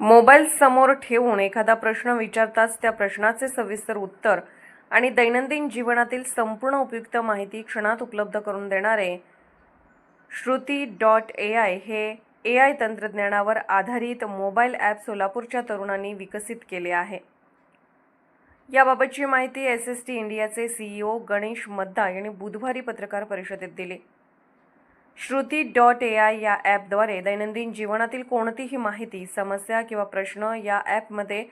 Mobile समोर ठेवून एखादा प्रश्न विचारताच त्या प्रश्नाचे सविस्तर उत्तर आणि दैनंदिन जीवनातील संपूर्ण उपयुक्त माहिती क्षणात उपलब्ध करून देणारे श्रुती डॉट ए आय हे ए आय तंत्रज्ञानावर आधारित मोबाईल ॲप सोलापूरच्या तरुणांनी विकसित केले आहे. याबाबतची माहिती एस एस टी इंडियाचे सीईओ गणेश मद्दा यांनी बुधवारी पत्रकार परिषदेत दिली. श्रुती डॉट ए आय या ॲपद्वारे दैनंदिन जीवनातील कोणतीही माहिती समस्या किंवा प्रश्न या ॲपमध्ये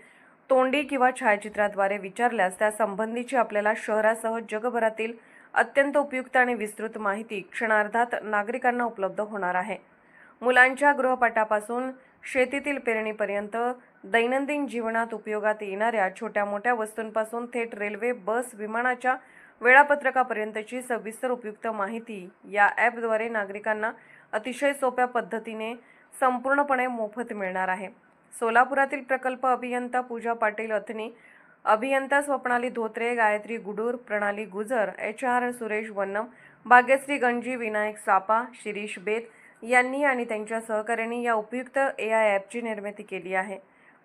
तोंडी किंवा छायाचित्राद्वारे विचारल्यास त्या संबंधीची आपल्याला शहरासह जगभरातील अत्यंत उपयुक्त आणि विस्तृत माहिती क्षणार्धात नागरिकांना उपलब्ध होणार आहे. मुलांच्या गृहपाठापासून शेतीतील पेरणीपर्यंत दैनंदिन जीवनात उपयोगात येणाऱ्या छोट्या मोठ्या वस्तूंपासून थेट रेल्वे बस विमानाच्या वेळापत्रकापर्यंतची सविस्तर उपयुक्त माहिती या ॲपद्वारे नागरिकांना अतिशय सोप्या पद्धतीने संपूर्णपणे मोफत मिळणार आहे. सोलापुरातील प्रकल्प अभियंता पूजा पाटील अथनी अभियंता स्वप्नाली धोत्रे गायत्री गुडूर प्रणाली गुजर एच आर सुरेश वन्नम भाग्यश्री गंजी विनायक सापा शिरीष बेत यांनी आणि त्यांच्या सहकाऱ्यांनी या उपयुक्त ए आय ॲपची निर्मिती केली आहे.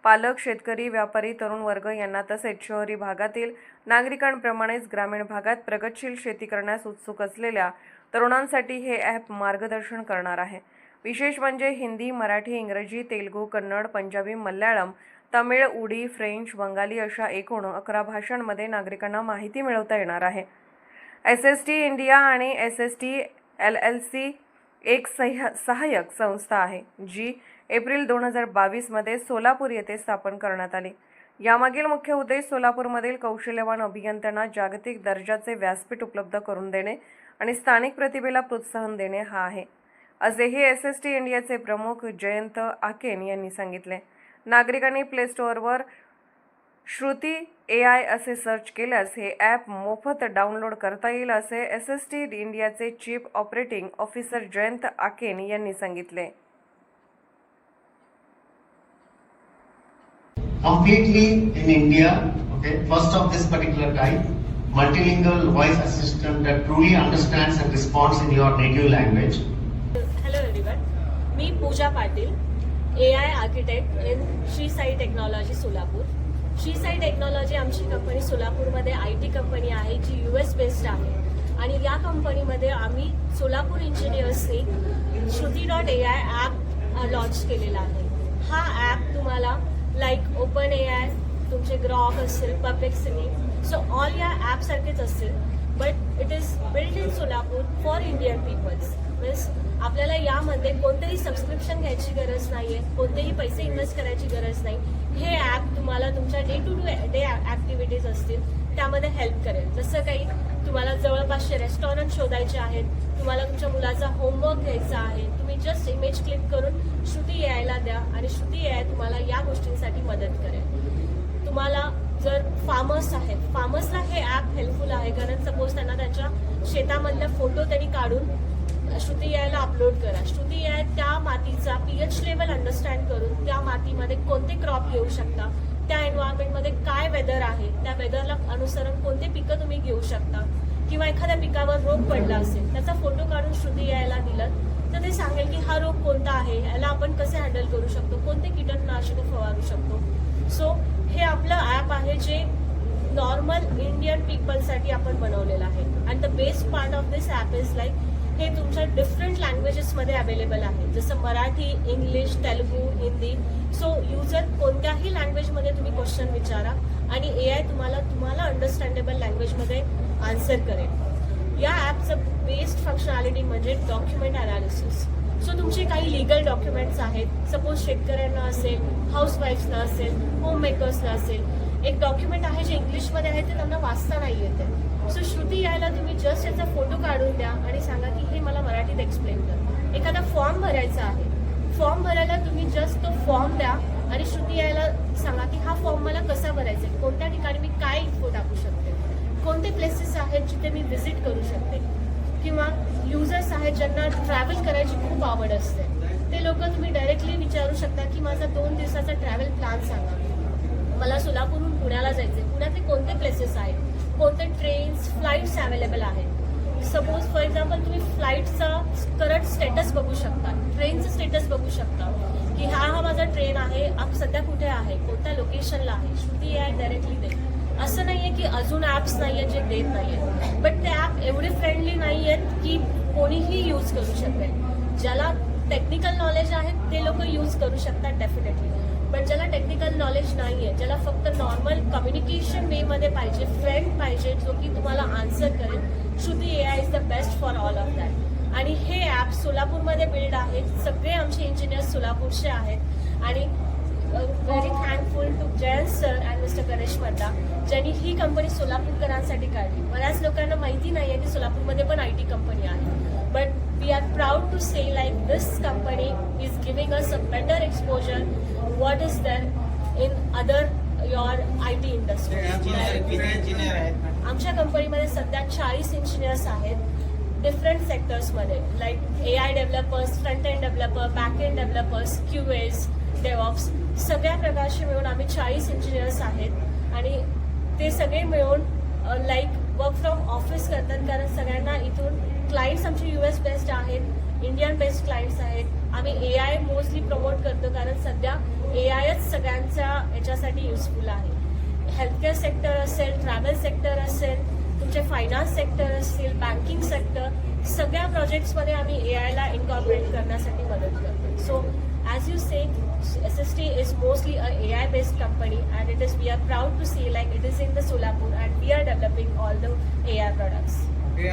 पालक शेतकरी व्यापारी तरुण वर्ग यांना तसेच शहरी भागातील नागरिकांप्रमाणेच ग्रामीण भागात प्रगतशील शेती करण्यास उत्सुक असलेल्या तरुणांसाठी हे ॲप मार्गदर्शन करणार आहे. विशेष म्हणजे हिंदी मराठी इंग्रजी तेलुगू कन्नड पंजाबी मल्याळम तमिळ उडी फ्रेंच बंगाली अशा एकूण अकरा भाषांमध्ये नागरिकांना माहिती मिळवता येणार आहे. एस एस टी इंडिया आणि S S T L L C एक सह्य सहाय्यक संस्था आहे जी एप्रिल दोन हजार बावीसमध्ये सोलापूर येथे स्थापन करण्यात आली. यामागील मुख्य उद्देश सोलापूरमधील कौशल्यवान अभियंत्यांना जागतिक दर्जाचे व्यासपीठ उपलब्ध करून देणे आणि स्थानिक प्रतिभेला प्रोत्साहन देणे हा आहे. असेही एस एस टी इंडियाचे प्रमुख जयंत आकेन यांनी सांगितले. नागरिकांनी प्ले स्टोअरवर श्रुती ए आय असे सर्च केल्यास हे ॲप मोफत डाउनलोड करता येईल असे एस एस टी इंडियाचे chief operating officer Jayant Aken यांनी सांगितले. Completely in India, okay, first of this particular type, multilingual voice assistant that truly understands and responds in your native language. Hello everyone, me Pooja Patil A I architect in Shri Sai technology Solapur. Shri Sai technology आमची कंपनी सोलापूरमध्ये I T company आहे जी you S based आहे. आणि या कंपनीमध्ये आम्ही Solapur इंजिनियर्सनी Shruti dot A I app launch केलेला आहे. हा ॲप तुम्हाला लाईक ओपन ए आय तुमचे ग्रॉक असेल पब्लिक सो ऑल या ॲपसारखेच असतील but it is build in Solapur for Indian peoples means आपल्याला यामध्ये कोणतेही सबस्क्रिप्शन घ्यायची गरज नाही आहे कोणतेही पैसे इन्व्हेस्ट करायची गरज नाही. हे ॲप तुम्हाला तुमच्या डे टू डे ॲक्टिव्हिटीज असतील त्यामध्ये हेल्प करेल. जसं काही तुम्हाला जवळपासचे रेस्टॉरंट शोधायचे आहेत तुम्हाला तुमच्या मुलाचा होमवर्क घ्यायचा आहे तुम्ही जस्ट इमेज क्लिक करून श्रुती यायला द्या आणि श्रुती याय तुम्हाला या गोष्टींसाठी मदत करेल. तुम्हाला जर फार्मर्स आहेत फार्मर्सला हे ॲप हेल्पफुल आहे कारण सपोज त्यांना त्यांच्या शेतामधल्या फोटो त्यांनी काढून श्रुती यायला अपलोड करा. श्रुती याय त्या मातीचा पीएच लेवल अंडरस्टँड करून त्या मातीमध्ये कोणते क्रॉप घेऊ शकता त्या एन्व्हायरमेंटमध्ये काय वेदर आहे त्या वेदरला अनुसरून कोणते पिकं तुम्ही घेऊ शकता? किंवा एखाद्या पिकावर रोग पडला असेल त्याचा फोटो काढून श्रुती यायला दिलं तर ते सांगेल की हा रोग कोणता आहे याला आपण कसे हँडल करू शकतो कोणते कीटकनाशक फवारू शकतो? सो हे आपलं ॲप आहे जे नॉर्मल इंडियन पीपलसाठी आपण बनवलेलं आहे. And the best part of this app is like हे तुमच्या डिफरंट लँग्वेजेसमध्ये अवेलेबल आहे. जसं Marathi English Telugu Hindi so user कोणत्याही लँग्वेजमध्ये तुम्ही क्वेश्चन विचारा आणि ए आय तुम्हाला तुम्हाला अंडरस्टँडेबल लँग्वेजमध्ये आन्सर करेल. या ॲपचं बेस्ट फंक्शनॅलिटी म्हणजे डॉक्युमेंट अनालिसिस सो तुमचे काही लिगल डॉक्युमेंट्स आहेत. सपोज शेतकऱ्यांना असेल हाऊसवाईफ्सना असेल होम मेकर्सना असेल. एक डॉक्युमेंट आहे जे इंग्लिशमध्ये आहे ते त्यांना वाचता नाही येते सो श्रुती यायला तुम्ही जस्ट याचा फोटो काढून द्या आणि सांगा की हे मला मराठीत एक्सप्लेन कर. एखादा फॉर्म भरायचा आहे. फॉर्म भरायला तुम्ही जस्ट तो फॉर्म द्या आणि श्रुती यायला सांगा की हा फॉर्म मला कसा भरायचा आहे? कोणत्या ठिकाणी मी काय इन्फो टाकू शकते? कोणते प्लेसेस आहेत जिथे मी व्हिजिट करू शकते? किंवा युजर्स आहेत ज्यांना ट्रॅव्हल करायची खूप आवड असते. ते लोक तुम्ही डायरेक्टली विचारू शकता की माझा दोन दिवसाचा ट्रॅव्हल प्लॅन सांगा. मला सोलापूरहून पुण्याला जायचे पुण्यातले कोणते बसेस आहेत. कोणत्या ट्रेन्स फ्लाईट्स अवेलेबल आहेत. सपोज फॉर एक्झाम्पल तुम्ही फ्लाईटचा करंट स्टेटस बघू शकता. ट्रेनचं स्टेटस बघू शकता. की हा हा माझा ट्रेन आहे. आप सध्या कुठे आहे? कोणत्या लोकेशनला आहे? श्रुती आहे डायरेक्टली दे असं नाहीये की अजून ऍप्स नाहीये जे देत नाहीये बट ते ऍप एवढे फ्रेंडली नाही आहेत की कोणीही यूज करू शकेल ज्याला टेक्निकल नॉलेज आहे ते लोक यूज करू शकतात डेफिनेटली पण ज्याला टेक्निकल नॉलेज नाही आहे ज्याला फक्त नॉर्मल कम्युनिकेशन वेमध्ये पाहिजे फ्रेंड पाहिजे जो की तुम्हाला आन्सर करेल Shruti A I is the best for all of that आणि हे ॲप सोलापूरमध्ये बिल्ड आहेत. सगळे आमचे इंजिनियर्स सोलापूरचे आहेत. आणि very thankful to Jayant sir and mister Ganesh Madda ज्यांनी ही कंपनी सोलापूरकरांसाठी काढली. बऱ्याच लोकांना माहिती नाही आहे की सोलापूरमध्ये पण आय टी कंपनी आहे. But we are proud to say like this company is giving us a better exposure what is than in other your I T industry आमच्या कंपनीमध्ये सध्या चाळीस इंजिनियर्स आहेत different सेक्टर्समध्ये like A I developers front end developer back end developers Q S devops सगळ्या प्रकारचे मिळून आम्ही चाळीस इंजिनियर्स आहेत. आणि ते सगळे मिळून लाईक वर्क फ्रॉम ऑफिस करतात. कारण सगळ्यांना इथून क्लायंट्स आमचे यू एस बेस्ड आहेत इंडियन बेस्ड क्लायंट्स आहेत. आम्ही ए आय मोस्टली प्रमोट करतो कारण सध्या ए आयच सगळ्यांच्या याच्यासाठी युजफुल आहे. हेल्थकेअर सेक्टर असेल ट्रॅव्हल सेक्टर असेल तुमचे फायनान्स सेक्टर असतील बँकिंग सेक्टर सगळ्या प्रोजेक्ट्समध्ये आम्ही ए आयला इन्कॉर्पोरेट करण्यासाठी मदत करतो. So as you say, SST is mostly an AI-based company, and it is we are proud to see like it is in the Solapur, and we are developing all the AI products. Okay,